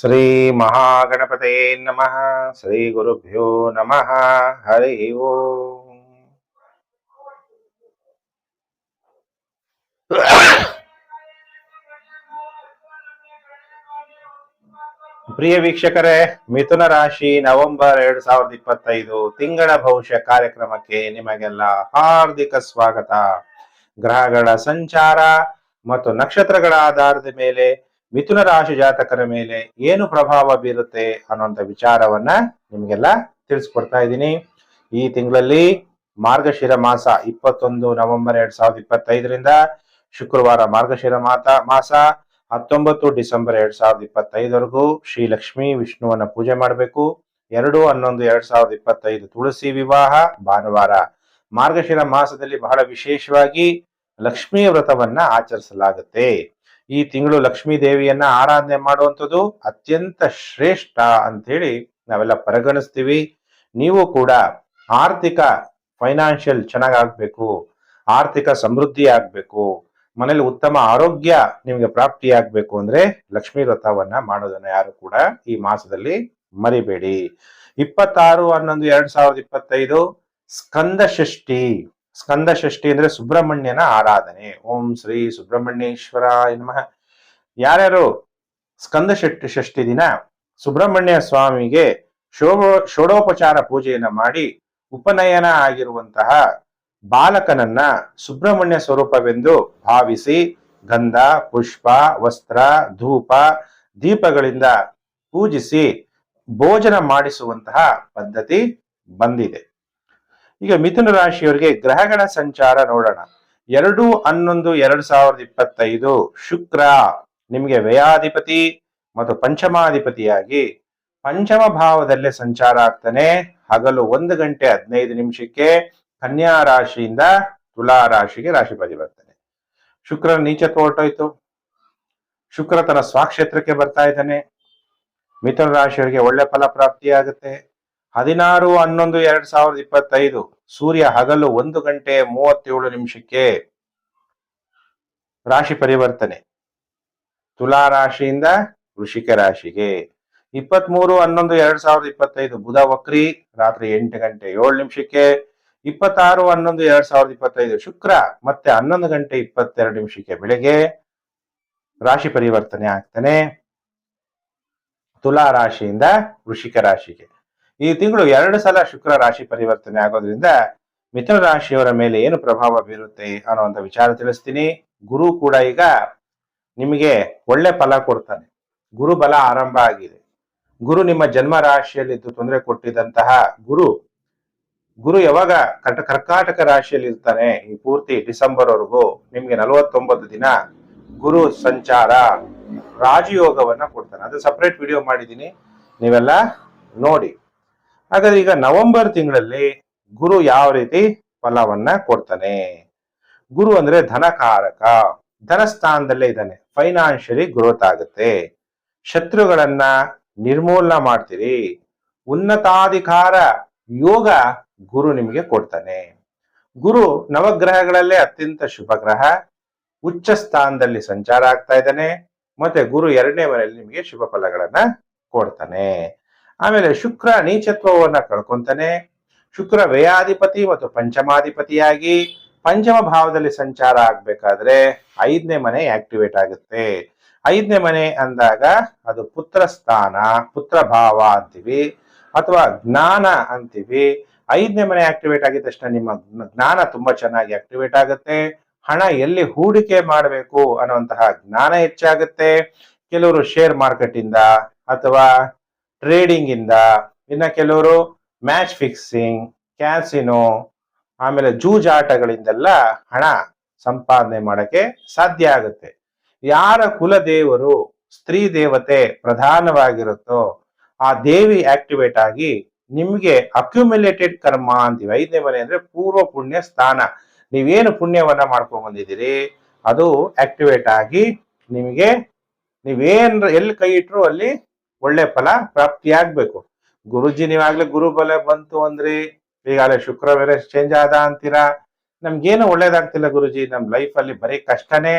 ಶ್ರೀ ಮಹಾಗಣಪತೇ ನಮಃ ಶ್ರೀ ಗುರುಭ್ಯೋ ನಮಃ ಹರಿ ಓಂ ಪ್ರಿಯ ವೀಕ್ಷಕರೇ, ಮಿಥುನ ರಾಶಿ ನವೆಂಬರ್ ಎರಡ್ ಸಾವಿರದ ಇಪ್ಪತ್ತೈದು ತಿಂಗಳ ಭವಿಷ್ಯ ಕಾರ್ಯಕ್ರಮಕ್ಕೆ ನಿಮಗೆಲ್ಲ ಹಾರ್ದಿಕ ಸ್ವಾಗತ. ಗ್ರಹಗಳ ಸಂಚಾರ ಮತ್ತು ನಕ್ಷತ್ರಗಳ ಆಧಾರದ ಮೇಲೆ ಮಿಥುನ ರಾಶಿ ಜಾತಕರ ಮೇಲೆ ಏನು ಪ್ರಭಾವ ಬೀರುತ್ತೆ ಅನ್ನುವಂಥ ವಿಚಾರವನ್ನ ನಿಮಗೆಲ್ಲ ತಿಳಿಸ್ಕೊಡ್ತಾ ಇದ್ದೀನಿ. ಈ ತಿಂಗಳಲ್ಲಿ ಮಾರ್ಗಶಿರ ಮಾಸ ಇಪ್ಪತ್ತೊಂದು ನವೆಂಬರ್ ಎರಡ್ ಸಾವಿರದ ಇಪ್ಪತ್ತೈದರಿಂದ ಶುಕ್ರವಾರ ಮಾರ್ಗಶಿರ ಮಾತ, ಮಾಸ ಹತ್ತೊಂಬತ್ತು ಡಿಸೆಂಬರ್ ಎರಡ್ ಸಾವಿರದ ಇಪ್ಪತ್ತೈದವರೆಗೂ ಶ್ರೀ ಲಕ್ಷ್ಮೀ ವಿಷ್ಣುವನ್ನ ಪೂಜೆ ಮಾಡಬೇಕು. ಎರಡು, ಹನ್ನೊಂದು, ಎರಡ್ ಸಾವಿರದ ಇಪ್ಪತ್ತೈದು ತುಳಸಿ ವಿವಾಹ ಭಾನುವಾರ. ಮಾರ್ಗಶಿರ ಮಾಸದಲ್ಲಿ ಬಹಳ ವಿಶೇಷವಾಗಿ ಲಕ್ಷ್ಮೀ ವ್ರತವನ್ನ ಆಚರಿಸಲಾಗುತ್ತೆ. ಈ ತಿಂಗಳು ಲಕ್ಷ್ಮೀ ದೇವಿಯನ್ನ ಆರಾಧನೆ ಮಾಡುವಂಥದ್ದು ಅತ್ಯಂತ ಶ್ರೇಷ್ಠ ಅಂತ ಹೇಳಿ ನಾವೆಲ್ಲ ಪರಿಗಣಿಸ್ತೀವಿ. ನೀವು ಕೂಡ ಆರ್ಥಿಕ, ಫೈನಾನ್ಷಿಯಲ್ ಚೆನ್ನಾಗಾಗಬೇಕು, ಆರ್ಥಿಕ ಸಮೃದ್ಧಿ ಆಗಬೇಕು, ಮನೇಲಿ ಉತ್ತಮ ಆರೋಗ್ಯ ನಿಮಗೆ ಪ್ರಾಪ್ತಿಯಾಗಬೇಕು ಅಂದ್ರೆ ಲಕ್ಷ್ಮೀ ವ್ರತವನ್ನ ಮಾಡೋದನ್ನ ಯಾರು ಕೂಡ ಈ ಮಾಸದಲ್ಲಿ ಮರಿಬೇಡಿ. ಇಪ್ಪತ್ತಾರು ಹನ್ನೊಂದು ಎರಡ್ ಸಾವಿರದ ಇಪ್ಪತ್ತೈದು ಸ್ಕಂದ ಷಷ್ಠಿ. ಸ್ಕಂದ ಷಷ್ಠಿ ಅಂದ್ರೆ ಸುಬ್ರಹ್ಮಣ್ಯನ ಆರಾಧನೆ. ಓಂ ಶ್ರೀ ಸುಬ್ರಹ್ಮಣ್ಯೇಶ್ವರ ನಮಃ. ಯಾರ್ಯಾರು ಸ್ಕಂದ ಷಷ್ಠಿ ಷಷ್ಠಿ ದಿನ ಸುಬ್ರಹ್ಮಣ್ಯ ಸ್ವಾಮಿಗೆ ಶೋಭ, ಷೋಡೋಪಚಾರ ಪೂಜೆಯನ್ನ ಮಾಡಿ ಉಪನಯನ ಆಗಿರುವಂತಹ ಬಾಲಕನನ್ನ ಸುಬ್ರಹ್ಮಣ್ಯ ಸ್ವರೂಪವೆಂದು ಭಾವಿಸಿ ಗಂಧ, ಪುಷ್ಪ, ವಸ್ತ್ರ, ಧೂಪ, ದೀಪಗಳಿಂದ ಪೂಜಿಸಿ ಭೋಜನ ಮಾಡಿಸುವಂತಹ ಪದ್ಧತಿ ಬಂದಿದೆ. ಈಗ ಮಿಥುನ ರಾಶಿಯವರಿಗೆ ಗ್ರಹಗಳ ಸಂಚಾರ ನೋಡೋಣ. ಎರಡು, ಹನ್ನೊಂದು, ಎರಡು ಸಾವಿರದ ಇಪ್ಪತ್ತೈದು ಶುಕ್ರ ನಿಮಗೆ ವ್ಯಯಾಧಿಪತಿ ಮತ್ತು ಪಂಚಮಾಧಿಪತಿಯಾಗಿ ಪಂಚಮ ಭಾವದಲ್ಲೇ ಸಂಚಾರ ಆಗ್ತಾನೆ. ಹಗಲು ಒಂದು ಗಂಟೆ ಹದಿನೈದು ನಿಮಿಷಕ್ಕೆ ಕನ್ಯಾ ರಾಶಿಯಿಂದ ತುಲಾ ರಾಶಿಗೆ ರಾಶಿ ಬರ್ತಾನೆ. ಶುಕ್ರ ನೀಚ ತೋಟೋಯ್ತು. ಶುಕ್ರ ತನ್ನ ಸ್ವಾಕ್ಷೇತ್ರಕ್ಕೆ ಬರ್ತಾ ಇದ್ದಾನೆ. ಮಿಥುನ ರಾಶಿಯವರಿಗೆ ಒಳ್ಳೆ ಫಲ ಪ್ರಾಪ್ತಿಯಾಗುತ್ತೆ. ಹದಿನಾರು ಹನ್ನೊಂದು ಎರಡ್ ಸಾವಿರದ ಇಪ್ಪತ್ತೈದು ಸೂರ್ಯ ಹಗಲು ಒಂದು ಗಂಟೆ ಮೂವತ್ತೇಳು ನಿಮಿಷಕ್ಕೆ ರಾಶಿ ಪರಿವರ್ತನೆ. ತುಲಾ ರಾಶಿಯಿಂದ ವೃಷಿಕ ರಾಶಿಗೆ. ಇಪ್ಪತ್ಮೂರು ಹನ್ನೊಂದು ಎರಡ್ ಸಾವಿರದ ಇಪ್ಪತ್ತೈದು ಬುಧ ವಕ್ರಿ ರಾತ್ರಿ ಎಂಟು ಗಂಟೆ ಏಳು ನಿಮಿಷಕ್ಕೆ. ಇಪ್ಪತ್ತಾರು ಹನ್ನೊಂದು ಎರಡ್ ಸಾವಿರದ ಇಪ್ಪತ್ತೈದು ಶುಕ್ರ ಮತ್ತೆ ಹನ್ನೊಂದು ಗಂಟೆ ಇಪ್ಪತ್ತೆರಡು ನಿಮಿಷಕ್ಕೆ ಬೆಳಗ್ಗೆ ರಾಶಿ ಪರಿವರ್ತನೆ ಆಗ್ತಾನೆ. ತುಲಾ ರಾಶಿಯಿಂದ ವೃಷಿಕ ರಾಶಿಗೆ. ಈ ತಿಂಗಳು ಎರಡು ಸಲ ಶುಕ್ರ ರಾಶಿ ಪರಿವರ್ತನೆ ಆಗೋದ್ರಿಂದ ಮಿಥುನ ರಾಶಿಯವರ ಮೇಲೆ ಏನು ಪ್ರಭಾವ ಬೀರುತ್ತೆ ಅನ್ನುವಂಥ ವಿಚಾರ ತಿಳಿಸ್ತೀನಿ. ಗುರು ಕೂಡ ಈಗ ನಿಮಗೆ ಒಳ್ಳೆ ಫಲ ಕೊಡ್ತಾನೆ. ಗುರು ಬಲ ಆರಂಭ ಆಗಿದೆ. ಗುರು ನಿಮ್ಮ ಜನ್ಮ ರಾಶಿಯಲ್ಲಿ ತೊಂದರೆ ಕೊಟ್ಟಿದ್ದಂತಹ ಗುರು ಗುರು ಯಾವಾಗ ಕಟ ಕರ್ಕಾಟಕ ರಾಶಿಯಲ್ಲಿ ಇರ್ತಾನೆ ಈ ಪೂರ್ತಿ ಡಿಸೆಂಬರ್ ವರೆಗೂ ನಿಮ್ಗೆ ನಲವತ್ತೊಂಬತ್ತು ದಿನ ಗುರು ಸಂಚಾರ, ರಾಜಯೋಗವನ್ನ ಕೊಡ್ತಾನೆ. ಅದು ಸಪರೇಟ್ ವಿಡಿಯೋ ಮಾಡಿದ್ದೀನಿ. ನೀವೆಲ್ಲ ನೋಡಿ. ಹಾಗಾದ್ರೆ ಈಗ ನವೆಂಬರ್ ತಿಂಗಳಲ್ಲಿ ಗುರು ಯಾವ ರೀತಿ ಫಲವನ್ನ ಕೊಡ್ತಾನೆ? ಗುರು ಅಂದ್ರೆ ಧನಕಾರಕ. ಧನಸ್ಥಾನದಲ್ಲೇ ಇದ್ದಾನೆ. ಫೈನಾನ್ಷಿಯಲಿ ಗ್ರೋತ್ ಆಗುತ್ತೆ. ಶತ್ರುಗಳನ್ನ ನಿರ್ಮೂಲನ ಮಾಡ್ತೀರಿ. ಉನ್ನತಾಧಿಕಾರ ಯೋಗ ಗುರು ನಿಮಗೆ ಕೊಡ್ತಾನೆ. ಗುರು ನವಗ್ರಹಗಳಲ್ಲೇ ಅತ್ಯಂತ ಶುಭ ಗ್ರಹ. ಉಚ್ಚ ಸ್ಥಾನದಲ್ಲಿ ಸಂಚಾರ ಆಗ್ತಾ ಇದ್ದಾನೆ. ಮತ್ತೆ ಗುರು ಎರಡನೇ ಮನೆಯಲ್ಲಿ ನಿಮಗೆ ಶುಭ ಫಲಗಳನ್ನ ಕೊಡ್ತಾನೆ. ಆಮೇಲೆ ಶುಕ್ರ ನೀಚತ್ವವನ್ನ ಕಳ್ಕೊಂತಾನೆ. ಶುಕ್ರ ವ್ಯಯಾಧಿಪತಿ ಮತ್ತು ಪಂಚಮಾಧಿಪತಿಯಾಗಿ ಪಂಚಮ ಭಾವದಲ್ಲಿ ಸಂಚಾರ ಆಗ್ಬೇಕಾದ್ರೆ ಐದನೇ ಮನೆ ಆಕ್ಟಿವೇಟ್ ಆಗುತ್ತೆ. ಐದನೇ ಮನೆ ಅಂದಾಗ ಅದು ಪುತ್ರ ಸ್ಥಾನ, ಪುತ್ರ ಭಾವ ಅಂತೀವಿ ಅಥವಾ ಜ್ಞಾನ ಅಂತೀವಿ. ಐದನೇ ಮನೆ ಆಕ್ಟಿವೇಟ್ ಆಗಿದ ತಕ್ಷಣ ನಿಮ್ಮ ಜ್ಞಾನ ತುಂಬಾ ಚೆನ್ನಾಗಿ ಆಕ್ಟಿವೇಟ್ ಆಗುತ್ತೆ. ಹಣ ಎಲ್ಲಿ ಹೂಡಿಕೆ ಮಾಡಬೇಕು ಅನ್ನುವಂತಹ ಜ್ಞಾನ ಹೆಚ್ಚಾಗುತ್ತೆ. ಕೆಲವರು ಶೇರ್ ಮಾರ್ಕೆಟ್ ಇಂದ ಅಥವಾ ಟ್ರೇಡಿಂಗ್ ಇಂದ ಇನ್ನ ಕೆಲವರು ಮ್ಯಾಚ್ ಫಿಕ್ಸಿಂಗ್ ಕ್ಯಾಸಿನೋ ಆಮೇಲೆ ಜೂಜಾಟಗಳಿಂದೆಲ್ಲ ಹಣ ಸಂಪಾದನೆ ಮಾಡಕ್ಕೆ ಸಾಧ್ಯ ಆಗುತ್ತೆ. ಯಾರ ಕುಲದೇವರು ಸ್ತ್ರೀ ದೇವತೆ ಪ್ರಧಾನವಾಗಿರುತ್ತೋ, ಆ ದೇವಿ ಆಕ್ಟಿವೇಟ್ ಆಗಿ ನಿಮ್ಗೆ ಅಕ್ಯುಮುಲೇಟೆಡ್ ಕರ್ಮ ಅಂತೀವಿ. ಐದನೇ ಮನೆ ಅಂದ್ರೆ ಪೂರ್ವ ಪುಣ್ಯ ಸ್ಥಾನ. ನೀವೇನು ಪುಣ್ಯವನ್ನ ಮಾಡ್ಕೊಂಡ್ ಬಂದಿದ್ದೀರಿ? ಅದು ಆಕ್ಟಿವೇಟ್ ಆಗಿ ನಿಮಗೆ ನೀವೇನ್ ಎಲ್ಲಿ ಕೈ ಇಟ್ರು ಅಲ್ಲಿ ಒಳ್ಳೆ ಫಲ ಪ್ರಾಪ್ತಿಯಾಗ್ಬೇಕು. ಗುರುಜಿ ನೀವಾಗ್ಲೇ ಗುರು ಬಲ ಬಂತು ಅಂದ್ರಿ ಈಗಾಗಲೇ ಶುಕ್ರ ಬೇರೆ ಚೇಂಜ್ ಆದ ಅಂತೀರಾ? ನಮ್ಗೇನು ಒಳ್ಳೇದಾಗ್ತಿಲ್ಲ ಗುರುಜಿ, ನಮ್ ಲೈಫ್ ಅಲ್ಲಿ ಬರೀ ಕಷ್ಟನೇ.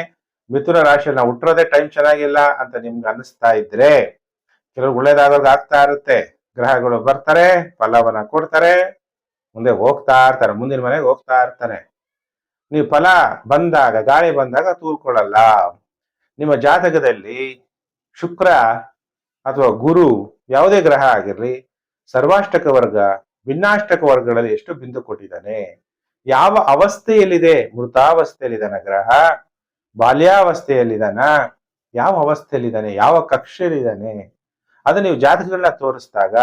ಮಿಥುನ ರಾಶಿ ನಾವು ಹುಟ್ಟಿರೋದೇ ಟೈಮ್ ಚೆನ್ನಾಗಿಲ್ಲ ಅಂತ ನಿಮ್ಗೆ ಅನಿಸ್ತಾ ಇದ್ರೆ ಕೆಲವ್ರು ಒಳ್ಳೇದಾಗೋದು ಆಗ್ತಾ ಇರುತ್ತೆ. ಗ್ರಹಗಳು ಬರ್ತಾರೆ, ಫಲವನ್ನ ಕೊಡ್ತಾರೆ, ಮುಂದೆ ಹೋಗ್ತಾ ಇರ್ತಾರೆ, ಮುಂದಿನ ಮನೆಗೆ ಹೋಗ್ತಾ ಇರ್ತಾರೆ. ನೀವು ಫಲ ಬಂದಾಗ, ಗಾಳಿ ಬಂದಾಗ ತೂರ್ಕೊಳ್ಳಲ್ಲ. ನಿಮ್ಮ ಜಾತಕದಲ್ಲಿ ಶುಕ್ರ ಅಥವಾ ಗುರು ಯಾವುದೇ ಗ್ರಹ ಆಗಿರಲಿ, ಸರ್ವಾಷ್ಟಕ ವರ್ಗ, ಭಿನ್ನಾಷ್ಟಕ ವರ್ಗಗಳಲ್ಲಿ ಎಷ್ಟು ಬಿಂದು ಕೊಟ್ಟಿದ್ದಾನೆ? ಯಾವ ಅವಸ್ಥೆಯಲ್ಲಿದೆ? ಮೃತಾವಸ್ಥೆಯಲ್ಲಿದ್ದಾನ ಗ್ರಹ? ಬಾಲ್ಯಾವಸ್ಥೆಯಲ್ಲಿದ್ದಾನ? ಯಾವ ಅವಸ್ಥೆಯಲ್ಲಿದ್ದಾನೆ? ಯಾವ ಕಕ್ಷೆಯಲ್ಲಿದ್ದಾನೆ? ಅದನ್ನ ನೀವು ಜಾತಕಗಳನ್ನ ತೋರಿಸಿದಾಗ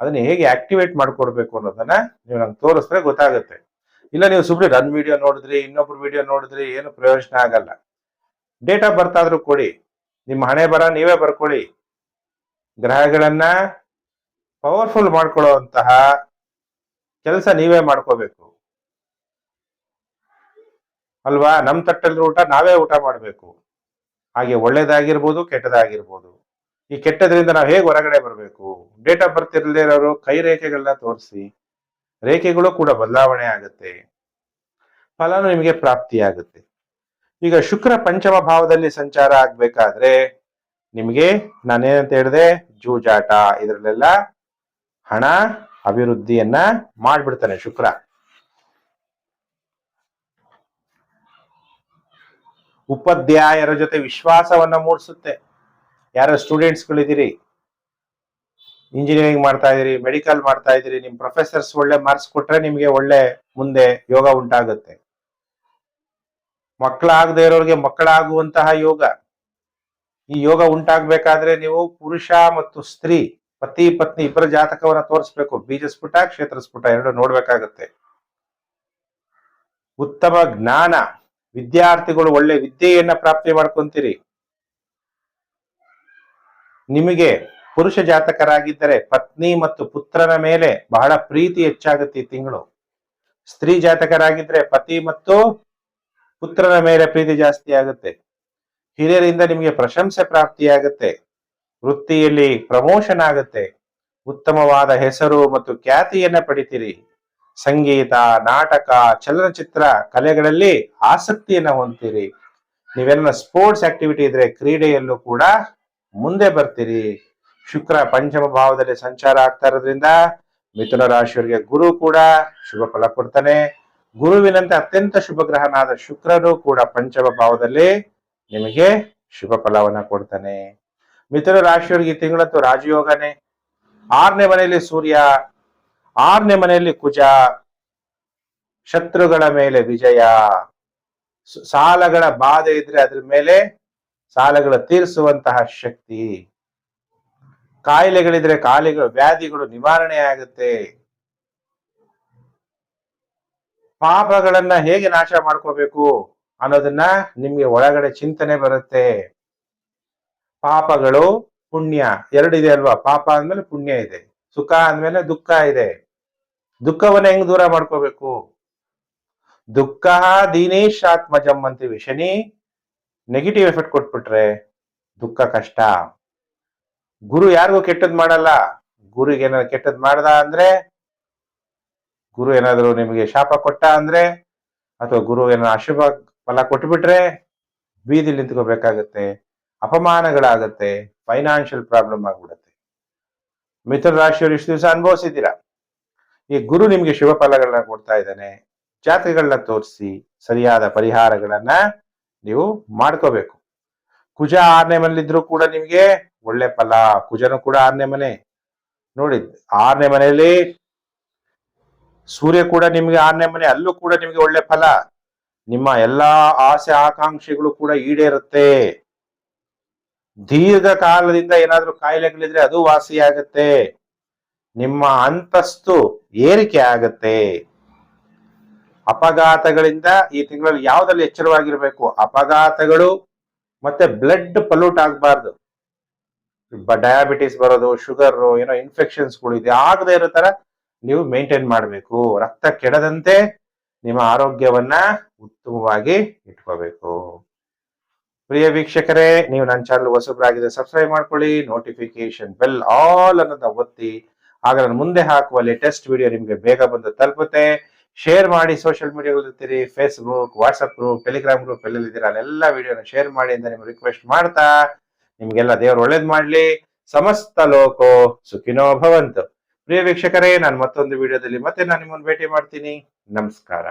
ಅದನ್ನ ಹೇಗೆ ಆಕ್ಟಿವೇಟ್ ಮಾಡ್ಕೊಡ್ಬೇಕು ಅನ್ನೋದನ್ನ ನೀವು ನಂಗೆ ತೋರಿಸಿದ್ರೆ ಗೊತ್ತಾಗುತ್ತೆ. ಇಲ್ಲ ನೀವು ಸುಮ್ಮನೆ ನನ್ನ ವಿಡಿಯೋ ನೋಡಿದ್ರಿ, ಇನ್ನೊಬ್ರು ವಿಡಿಯೋ ನೋಡಿದ್ರಿ, ಏನು ಪ್ರಯೋಜನ ಆಗಲ್ಲ. ಡೇಟ್ ಆಫ್ ಕೊಡಿ. ನಿಮ್ಮ ಹಣೆ ಬರ, ನೀವೇ ಬರ್ಕೊಳ್ಳಿ. ಗ್ರಹಗಳನ್ನ ಪವರ್ಫುಲ್ ಮಾಡ್ಕೊಳ್ಳುವಂತಹ ಕೆಲಸ ನೀವೇ ಮಾಡ್ಕೋಬೇಕು. ಅಲ್ವಾ? ನಮ್ ತಟ್ಟಲ್ಲಿ ಊಟ ನಾವೇ ಊಟ ಮಾಡಬೇಕು. ಹಾಗೆ ಒಳ್ಳೇದಾಗಿರ್ಬೋದು, ಕೆಟ್ಟದಾಗಿರ್ಬೋದು. ಈ ಕೆಟ್ಟದ್ರಿಂದ ನಾವು ಹೇಗೆ ಹೊರಗಡೆ ಬರಬೇಕು? ಡೇಟ್ ಆಫ್ ಬರ್ತ್ ಕೈ ರೇಖೆಗಳನ್ನ ತೋರಿಸಿ. ರೇಖೆಗಳು ಕೂಡ ಬದಲಾವಣೆ ಆಗುತ್ತೆ. ಫಲನು ನಿಮಗೆ ಪ್ರಾಪ್ತಿಯಾಗುತ್ತೆ. ಈಗ ಶುಕ್ರ ಪಂಚಮ ಭಾವದಲ್ಲಿ ಸಂಚಾರ ಆಗ್ಬೇಕಾದ್ರೆ ನಿಮಗೆ ನಾನೇನಂತ ಹೇಳಿದೆ? ಜೂಜಾಟ. ಇದರಲ್ಲೆಲ್ಲ ಹಣ ಅಭಿವೃದ್ಧಿಯನ್ನ ಮಾಡ್ಬಿಡ್ತಾನೆ ಶುಕ್ರ. ಉಪಾಧ್ಯಾಯರ ಜೊತೆ ವಿಶ್ವಾಸವನ್ನ ಮೂಡಿಸುತ್ತೆ. ಯಾರ ಸ್ಟೂಡೆಂಟ್ಸ್ಗಳಿದ್ದೀರಿ? ಇಂಜಿನಿಯರಿಂಗ್ ಮಾಡ್ತಾ ಇದೀರಿ ಮೆಡಿಕಲ್ ಮಾಡ್ತಾ ಇದೀರಿ ನಿಮ್ ಪ್ರೊಫೆಸರ್ಸ್ ಒಳ್ಳೆ ಮಾರ್ಕ್ಸ್ ಕೊಟ್ರೆ ನಿಮ್ಗೆ ಒಳ್ಳೆ ಮುಂದೆ ಯೋಗ ಉಂಟಾಗುತ್ತೆ. ಮಕ್ಕಳಾಗದೇ ಇರೋರಿಗೆ ಮಕ್ಕಳಾಗುವಂತಹ ಯೋಗ. ಈ ಯೋಗ ಉಂಟಾಗಬೇಕಾದ್ರೆ ನೀವು ಪುರುಷ ಮತ್ತು ಸ್ತ್ರೀ, ಪತಿ, ಪತ್ನಿ ಇಬ್ಬರ ಜಾತಕವನ್ನ ತೋರಿಸ್ಬೇಕು. ಬೀಜ ಸ್ಫುಟ ಕ್ಷೇತ್ರ ಸ್ಫುಟ ಎರಡು ನೋಡ್ಬೇಕಾಗತ್ತೆ. ಉತ್ತಮ ಜ್ಞಾನ. ವಿದ್ಯಾರ್ಥಿಗಳು ಒಳ್ಳೆ ವಿದ್ಯೆಯನ್ನ ಪ್ರಾಪ್ತಿ ಮಾಡ್ಕೊಂತೀರಿ. ನಿಮಗೆ ಪುರುಷ ಜಾತಕರಾಗಿದ್ದರೆ ಪತ್ನಿ ಮತ್ತು ಪುತ್ರನ ಮೇಲೆ ಬಹಳ ಪ್ರೀತಿ ಹೆಚ್ಚಾಗುತ್ತೆ ತಿಂಗಳು. ಸ್ತ್ರೀ ಜಾತಕರಾಗಿದ್ರೆ ಪತಿ ಮತ್ತು ಪುತ್ರನ ಮೇಲೆ ಪ್ರೀತಿ ಜಾಸ್ತಿ ಆಗುತ್ತೆ. ಹಿರಿಯರಿಂದ ನಿಮಗೆ ಪ್ರಶಂಸೆ ಪ್ರಾಪ್ತಿಯಾಗುತ್ತೆ. ವೃತ್ತಿಯಲ್ಲಿ ಪ್ರಮೋಷನ್ ಆಗುತ್ತೆ. ಉತ್ತಮವಾದ ಹೆಸರು ಮತ್ತು ಖ್ಯಾತಿಯನ್ನ ಪಡಿತೀರಿ. ಸಂಗೀತ, ನಾಟಕ, ಚಲನಚಿತ್ರ, ಕಲೆಗಳಲ್ಲಿ ಆಸಕ್ತಿಯನ್ನ ಹೊಂದ್ತೀರಿ. ನೀವೆಲ್ಲ ಸ್ಪೋರ್ಟ್ಸ್ ಆಕ್ಟಿವಿಟಿ ಇದ್ರೆ ಕ್ರೀಡೆಯಲ್ಲೂ ಕೂಡ ಮುಂದೆ ಬರ್ತೀರಿ. ಶುಕ್ರ ಪಂಚಮ ಭಾವದಲ್ಲಿ ಸಂಚಾರ ಆಗ್ತಾ ಇರೋದ್ರಿಂದ ಮಿಥುನ ರಾಶಿಯವರಿಗೆ ಗುರು ಕೂಡ ಶುಭ ಫಲ ಕೊಡ್ತಾನೆ. ಗುರುವಿನಂತೆ ಅತ್ಯಂತ ಶುಭ ಗ್ರಹನಾದ ಶುಕ್ರನು ಕೂಡ ಪಂಚಮ ಭಾವದಲ್ಲಿ ನಿಮಗೆ ಶುಭ ಫಲವನ್ನ ಕೊಡ್ತಾನೆ. ಮಿಥುನ ರಾಶಿಯವರಿಗೆ ಈ ತಿಂಗಳಂತೂ ರಾಜಯೋಗನೇ. ಆರನೇ ಮನೆಯಲ್ಲಿ ಸೂರ್ಯ, ಆರನೇ ಮನೆಯಲ್ಲಿ ಕುಜ, ಶತ್ರುಗಳ ಮೇಲೆ ವಿಜಯ. ಸಾಲಗಳ ಬಾಧೆ ಇದ್ರೆ ಅದ್ರ ಮೇಲೆ ಸಾಲಗಳ ತೀರಿಸುವಂತಹ ಶಕ್ತಿ. ಕಾಯಿಲೆಗಳಿದ್ರೆ ಕಾಯಿಲೆಗಳು ವ್ಯಾಧಿಗಳು ನಿವಾರಣೆ ಆಗುತ್ತೆ. ಪಾಪಗಳನ್ನ ಹೇಗೆ ನಾಶ ಮಾಡ್ಕೋಬೇಕು? ಅನ್ನೋದನ್ನ ನಿಮ್ಗೆ ಒಳಗಡೆ ಚಿಂತನೆ ಬರುತ್ತೆ. ಪಾಪಗಳು ಪುಣ್ಯ ಎರಡಿದೆ ಅಲ್ವಾ? ಪಾಪ ಅಂದ್ಮೇಲೆ ಪುಣ್ಯ ಇದೆ. ಸುಖ ಅಂದ್ಮೇಲೆ ದುಃಖ ಇದೆ. ದುಃಖವನ್ನ ಹೆಂಗ್ ದೂರ ಮಾಡ್ಕೋಬೇಕು? ದುಃಖ ದೀನೇಶ್ ಆತ್ಮಜಂ ಅಂತೀವಿ. ಶನಿ ನೆಗೆಟಿವ್ ಎಫೆಕ್ಟ್ ಕೊಟ್ಬಿಟ್ರೆ ದುಃಖ ಕಷ್ಟ. ಗುರು ಯಾರಿಗೂ ಕೆಟ್ಟದ್ ಮಾಡಲ್ಲ. ಗುರುಗೆ ಏನಾದ್ರು ಕೆಟ್ಟದ್ ಮಾಡ್ದ ಅಂದ್ರೆ ಗುರು ಏನಾದ್ರು ನಿಮಗೆ ಶಾಪ ಕೊಟ್ಟ ಅಂದ್ರೆ ಅಥವಾ ಗುರು ಏನಾದ್ರು ಅಶುಭ ಫಲ ಕೊಟ್ಬಿಟ್ರೆ ಬೀದಿಲಿ ನಿಂತ್ಕೋಬೇಕಾಗತ್ತೆ, ಅಪಮಾನಗಳಾಗತ್ತೆ ಫೈನಾನ್ಷಿಯಲ್ ಪ್ರಾಬ್ಲಮ್ ಆಗ್ಬಿಡತ್ತೆ. ಮಿಥುನ ರಾಶಿಯವರು ಇಷ್ಟು ದಿವಸ ಅನುಭವಿಸಿದ್ದೀರಾ? ಈ ಗುರು ನಿಮ್ಗೆ ಶುಭ ಫಲಗಳನ್ನ ಕೊಡ್ತಾ ಇದ್ದಾನೆ. ಜಾತಕಗಳನ್ನ ತೋರಿಸಿ, ಸರಿಯಾದ ಪರಿಹಾರಗಳನ್ನ ನೀವು ಮಾಡ್ಕೋಬೇಕು. ಕುಜ ಆರನೇ ಮನೇಲಿದ್ರು ಕೂಡ ನಿಮ್ಗೆ ಒಳ್ಳೆ ಫಲ, ಕುಜನು ಕೂಡ ಆರನೇ ಮನೆ. ನೋಡಿ, ಆರನೇ ಮನೆಯಲ್ಲಿ ಸೂರ್ಯ ಕೂಡ ನಿಮ್ಗೆ ಆರನೇ ಮನೆ, ಅಲ್ಲೂ ಕೂಡ ನಿಮ್ಗೆ ಒಳ್ಳೆ ಫಲ. ನಿಮ್ಮ ಎಲ್ಲಾ ಆಸೆ ಆಕಾಂಕ್ಷೆಗಳು ಕೂಡ ಈಡೇರುತ್ತೆ. ದೀರ್ಘಕಾಲದಿಂದ ಏನಾದ್ರೂ ಕಾಯಿಲೆಗಳಿದ್ರೆ ಅದು ವಾಸಿಯಾಗತ್ತೆ. ನಿಮ್ಮ ಅಂತಸ್ತು ಏರಿಕೆ ಆಗತ್ತೆ. ಅಪಘಾತಗಳಿಂದ ಈ ತಿಂಗಳಲ್ಲಿ ಯಾವ್ದ್ರಲ್ಲಿ ಎಚ್ಚರವಾಗಿರ್ಬೇಕು? ಅಪಘಾತಗಳು ಮತ್ತೆ ಬ್ಲಡ್ ಪಲ್ಯೂಟ್ ಆಗಬಾರ್ದು. ಡಯಾಬಿಟಿಸ್ ಬರೋದು ಶುಗರ್ ಏನೋ ಇನ್ಫೆಕ್ಷನ್ಸ್ಗಳು ಇದೆ ಆಗದೆ ಇರೋ ತರ ನೀವು ಮೇಂಟೈನ್ ಮಾಡಬೇಕು. ರಕ್ತ ಕೆಡದಂತೆ ನಿಮ್ಮ ಆರೋಗ್ಯವನ್ನ ಉತ್ತಮವಾಗಿ ಇಟ್ಕೋಬೇಕು. ಪ್ರಿಯ ವೀಕ್ಷಕರೇ, ನೀವು ನನ್ನ ಚಾನಲ್ ಹೊಸಬ್ರಾಗಿದೆ ಸಬ್ಸ್ಕ್ರೈಬ್ ಮಾಡ್ಕೊಳ್ಳಿ ನೋಟಿಫಿಕೇಶನ್ ಬೆಲ್ ಆಲ್ ಅನ್ನೋದ ಒತ್ತಿ, ಆಗ ನಾನು ಮುಂದೆ ಹಾಕುವ ಲೇಟೆಸ್ಟ್ ವಿಡಿಯೋ ನಿಮಗೆ ಬೇಗ ಬಂದು ತಲುಪುತ್ತೆ. ಶೇರ್ ಮಾಡಿ social ಮೀಡಿಯಾಗಳಿರ್ತೀರಿ Facebook WhatsApp group Telegram group ಎಲ್ಲೆಲ್ಲಿದ್ದೀರಾ ಅಲ್ಲೆಲ್ಲ ವಿಡಿಯೋನ ಶೇರ್ ಮಾಡಿ ಅಂತ ನಿಮ್ಗೆ ರಿಕ್ವೆಸ್ಟ್ ಮಾಡ್ತಾ, ನಿಮ್ಗೆಲ್ಲ ದೇವ್ರು ಒಳ್ಳೇದ್ ಮಾಡ್ಲಿ. ಸಮಸ್ತ ಲೋಕೋ ಸುಖಿನೋ ಭವಂತು. ಪ್ರಿಯ ವೀಕ್ಷಕರೇ, ನಾನು ಮತ್ತೊಂದು ವಿಡಿಯೋದಲ್ಲಿ ಮತ್ತೆ ನಾನು ನಿಮ್ಮನ್ನು ಭೇಟಿ ಮಾಡ್ತೀನಿ. ನಮಸ್ಕಾರ.